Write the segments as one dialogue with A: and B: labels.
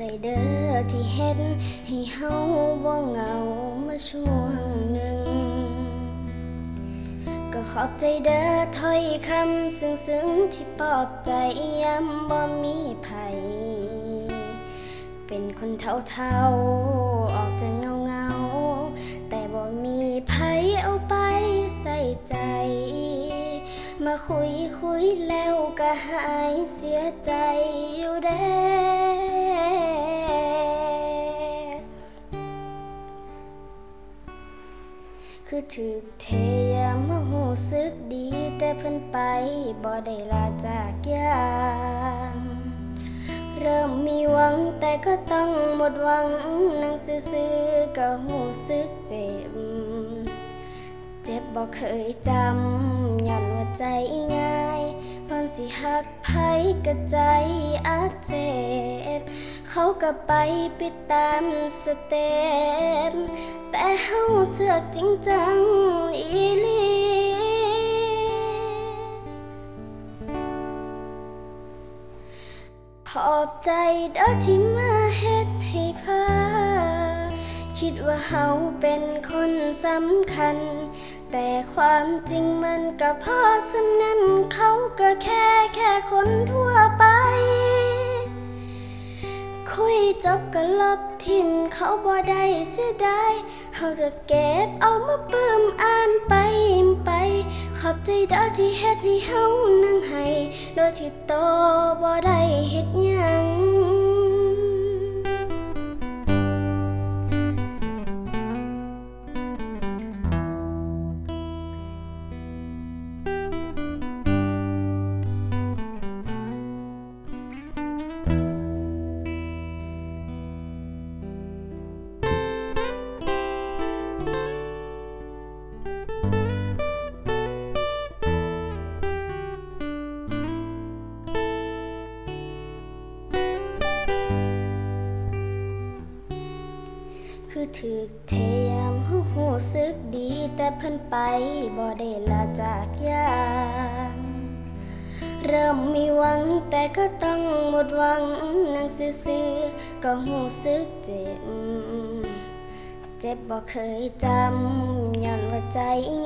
A: ใจเด้อที่เห็นให้เฮาบ่เหงามาช่วงหนึ่ง ก็ขอบใจเด้อถ้อยคำซึ้งๆที่ปลอบใจย้ำบ่มีภัยเป็นคนเท่าๆ ออกจะเงาเงาแต่บ่มีภัยเอาไปใส่ใจ มาคุยคุยแล้วก็หายเสียใจอยู่เด้ คือถึกเทยามาหูสึกดีแต่เพิ่นไปบ่ได้ลาจากยางเริ่มมีหวังแต่ก็ต้องหมดหวังนั่งซื่อๆก็หูสึกเจ็บ เจ็บบ่เคยจำย้อนว่าใจง่าย สิหักไผก็ใจอักเสบเขาก็ไปปิดตามสเต็ปแต่เฮาเสือกจริงจังอีหลีขอบใจเด้อที่มาเฮ็ดให้พา คิดว่าเฮาเป็นคนสำคัญ แต่ความจริงมันก็พอสำนั้นเขาก็แค่แค่คนทั่วไป คุยจบก็ลบทิมเขาบ่ได้เสียดายเฮาจะเก็บเอามาเปิ่มอ่านไปไป ขอบใจเด้อที่เฮ็ดให้เฮานั่งให้ โดยที่โตบ่ได้เฮ็ดหยัง ถึกเทยามหูหูสึกดีแต่เพิ่นไปบ่ได้ลาจากยางเริ่มมีหวังแต่ก็ต้องหมดหวังนั่งซื่อๆก็หูสึกเจ็บ เจ็บบ่เคยจำ ใจ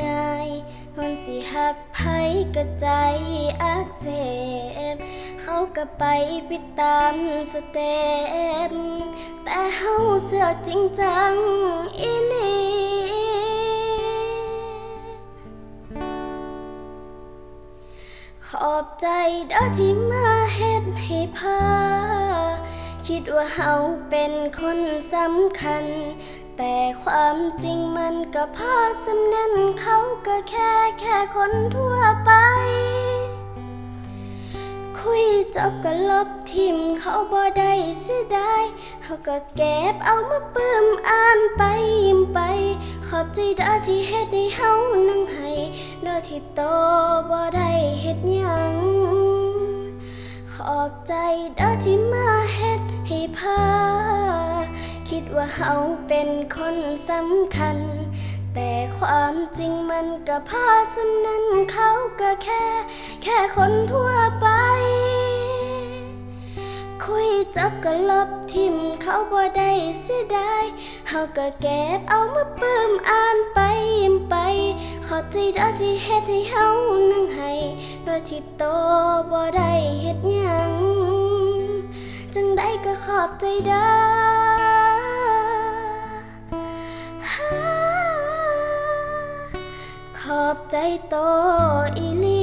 A: ง่ายคนสิหักไผก็ใจอักเสบเขาก็ไปปิดตามสเต็ปแต่เฮาเสือกจริงจังอีหลีขอบใจเด้อที่มาเฮ็ดให้พาคิดว่าเฮาเป็นคนสำคัญ แต่ความจริงมันก็พอสำนั้นเขาก็แค่แค่คนทั่วไป คุยจบก็ลบทิมเขาบ่ได้เสียดายเขาก็เก็บเอามาปิ่มอ่านไปยิ้มไป ขอบใจเด้อที่เฮ็ดให้เฮานั่งให้โดยที่โตบ่ได้เฮ็ดหยัง ขอบใจเด้อที่มาเฮ็ด ว่าเฮาเป็นคนสำคัญ แต่ความจริงมันก็พอสำนั้นเขาก็แค่ แค่คนทั่วไป คุยจบก็ลบทิมเขาบ่ได้เสียดายเฮาก็เก็บเอามาเปิ่มอ่านไปยิ้มไป ขอบใจเด้อที่เฮ็ดให้เฮานั่งให้โดยที่โตบ่ได้เฮ็ดหยังจังได้ก็ขอบใจด้ อบใจโตอีลี